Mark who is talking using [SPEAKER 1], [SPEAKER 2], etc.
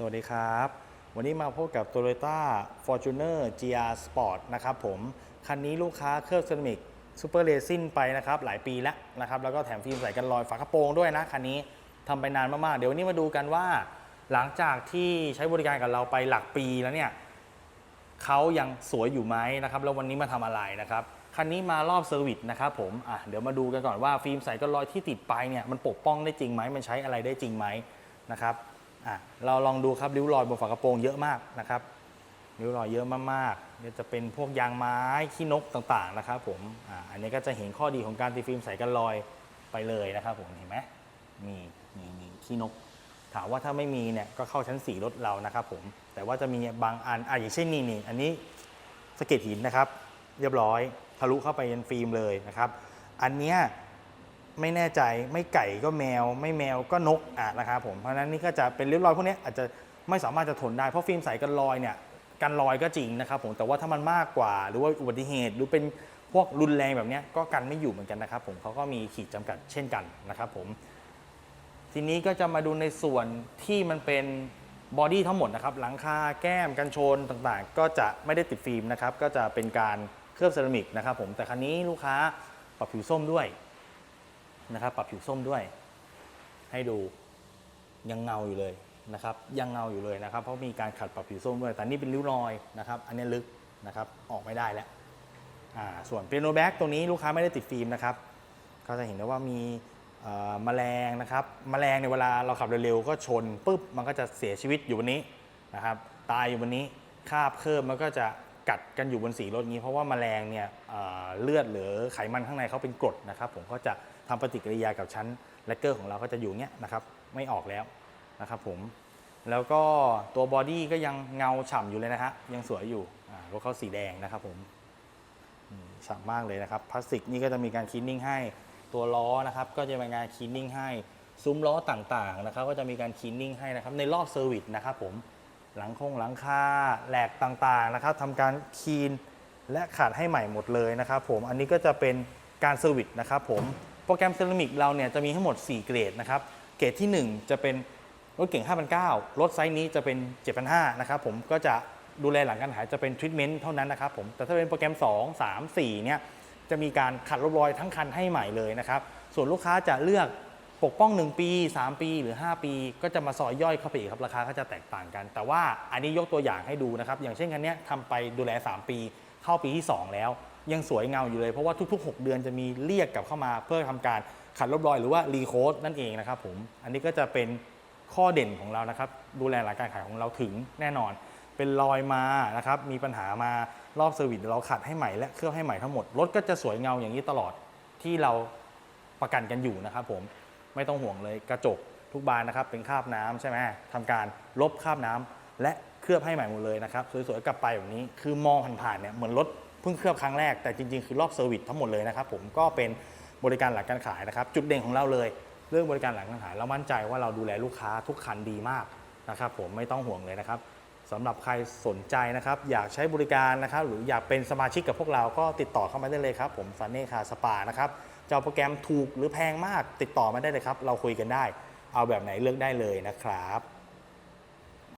[SPEAKER 1] สวัสดีครับ วันนี้มาพบกับ Toyota Fortuner GR Sport นะครับผม คันนี้ลูกค้าเคลือบเซรามิกซูเปอร์เรซินไปนะครับ หลายปีแล้วนะครับ แล้วก็แถมฟิล์มใส่กันรอยฝากระโปรงด้วยนะ คันนี้ทำไปนานมาก ๆ เดี๋ยววันนี้มาดูกันว่า หลังจากที่ใช้บริการกับเราไปหลักปีแล้วเนี่ยเขายังสวยอยู่ไหมนะครับ แล้ววันนี้มาทำอะไรนะครับ คันนี้มารอบเซอร์วิสนะครับผมอะเดี๋ยวมาดูกันก่อนว่าฟิล์มใสกันรอยที่ติดไปเนี่ยมันปกป้องได้จริงไหมมันใช้อะไรได้จริงไหมนะครับ อะเราลองดูครับริ้วรอยบนฝากระโปรงเยอะมากนะครับริ้วรอยเยอะมากๆเนี่ยจะเป็นพวกยางไม้ขี้นกต่างๆนะครับผมอะอันนี้ก็จะเห็นข้อดีของการติดฟิล์มใสกันรอยไปเลยนะครับผมเห็นไหมมีมีมีขี้นก ถามว่าถ้าไม่มีเนี่ยก็เข้าชั้น 4 รถเรานะครับผมแต่ว่าจะมีบางอันอะอย่างเช่นนี่นี่อันนี้สะเก็ดหินนะครับ เรียบร้อยทะลุเข้าไปยันฟิล์มเลยนะครับ อันเนี้ย ไม่แน่ใจไม่ไก่ก็แมว ไม่แมวก็นกอะนะครับผมเพราะฉะนั้นนี่ก็จะเป็นริ้วรอยพวกนี้อาจจะไม่สามารถจะทนได้เพราะฟิล์มใสกันรอยเนี่ยกันรอยก็จริงนะครับผมแต่ว่าถ้ามันมากกว่า หรือว่าอุบัติเหตุ หรือเป็นพวกรุนแรงแบบนี้ก็กันไม่อยู่เหมือนกันนะครับผมเขาก็มีขีดจำกัดเช่นกันนะครับผมทีนี้ก็จะมาดูในส่วนที่มันเป็นบอดี้ทั้งหมดนะครับหลังคาแก้มกันชนต่างๆ ก็จะไม่ได้ติดฟิล์มนะครับก็จะเป็นการเคลือบเซรามิกนะครับผมแต่คันนี้ลูกค้าปรับผิวส้มด้วย นะครับ ปรับผิวส้มด้วย ให้ดูยังเงาอยู่เลยนะครับ ยังเงาอยู่เลยนะครับ เพราะมีการขัดปรับผิวส้มด้วย แต่นี่เป็นริ้วรอยนะครับ อันนี้ลึกนะครับ ออกไม่ได้แล้วอ่าส่วนเปียโนแบ็กตรงนี้ลูกค้าไม่ได้ติดฟิล์มนะครับก็จะเห็นได้ว่ามีแมลงนะครับ แมลงในเวลาเราขับเร็วๆก็ชนปุ๊บมันก็จะเสียชีวิตอยู่บนนี้นะครับ ตายอยู่บนนี้คาบเคิบมันก็จะ กัดกันอยู่บนสีรถนี้ เพราะว่าแมลงเนี่ยเเลือดหรือไขมันข้างในเขาเป็นกรดนะครับผมก็จะทำปฏิกิริยากับชั้นแลกเกอร์ของเราก็จะอยู่เนี้ยนะครับไม่ออกแล้วนะครับผมแล้วก็ตัวบอดี้ก็ยังเงาฉ่ำอยู่เลยนะฮะยังสวยอยู่รถเขาสีแดงนะครับผมฉ่ำมากเลยนะครับพลาสติกนี่ก็จะมีการคีนนิ่งให้ตัวล้อนะครับก็จะมีการคีนนิ่งให้ซุ้มล้อต่างๆนะครับก็จะมีการคีนนิ่งให้นะครับในรอบเซอร์วิสนะครับผม หลังคงหลังคาแหลกต่างๆนะครับทำการคีนและขัดให้ใหม่หมดเลยนะครับผมอันนี้ก็จะเป็นการเซอร์วิสนะครับผมโปรแกรมเซรามิกเราเนี่ยจะมีทั้งหมด 4 เกรดนะครับเกรดทีหนึ่1 จะเป็นรถเก่ง5,900รถไซส์นี้จะเป็น 7,500นะครับผมก็จะดูแลหลังการหายจะเป็นทรีทเมนต์เท่านั้นนะครับผมแต่ถ้าเป็นโปรแกรม 2 3 4เนี่ยจะมีการขัดรบรอยทั้งคันให้ใหม่เลยนะครับส่วนลูกค้าจะเลือก ปกป้อง 1 ปี 3 ปีหรือ 5 ปี ก็จะมาซอยย่อยเข้าไปอีกครับราคาก็จะแตกต่างกัน แต่ว่าอันนี้ยกตัวอย่างให้ดูนะครับ อย่างเช่นคันเนี้ยทำไปดูแล 3 ปี เข้าปีที่ 2 แล้ว ยังสวยเงาอยู่เลยเพราะว่าทุก ๆ 6 เดือนจะมีเรียกกลับเข้ามาเพื่อทำการขัดรบรอยหรือว่ารีโคดนั่นเองนะครับผมอันนี้ก็จะเป็นข้อเด่นของเรานะครับดูแลหลังการขายของเราถึงแน่นอน เป็นรอยมานะครับมีปัญหามารอบเซอร์วิสเราขัดให้ใหม่และเคลือบให้ใหม่ทั้งหมดรถก็จะสวยเงาอย่างนี้ตลอดที่เราประกันกันอยู่นะครับผม ไม่ต้องห่วงเลยกระจกทุกบานนะครับเป็นคราบน้ำใช่ไหมทำการลบคราบน้ำและเคลือบให้ใหม่หมดเลยนะครับสวยๆกลับไปแบบนี้คือมองผ่านๆเนี่ยเหมือนรถเพิ่งเคลือบครั้งแรกแต่จริงๆ คือรอบเซอร์วิสทั้งหมดเลยนะครับผมก็เป็นบริการหลังการขายนะครับจุดเด่นของเราเลย เรื่องบริการหลังการขายเรามั่นใจว่าเราดูแลลูกค้าทุกคันดีมากนะครับผมไม่ต้องห่วงเลยนะครับสำหรับใครสนใจนะครับ อยากใช้บริการนะครับ หรืออยากเป็นสมาชิกกับพวกเราก็ติดต่อเข้ามาได้เลยครับ ผมซันเน่คาสปานะครับ จะเอาโปรแกรมถูกหรือแพงมากติดต่อมาได้เลยครับ เราคุยกันได้ เอาแบบไหนเลือกได้เลยนะครับ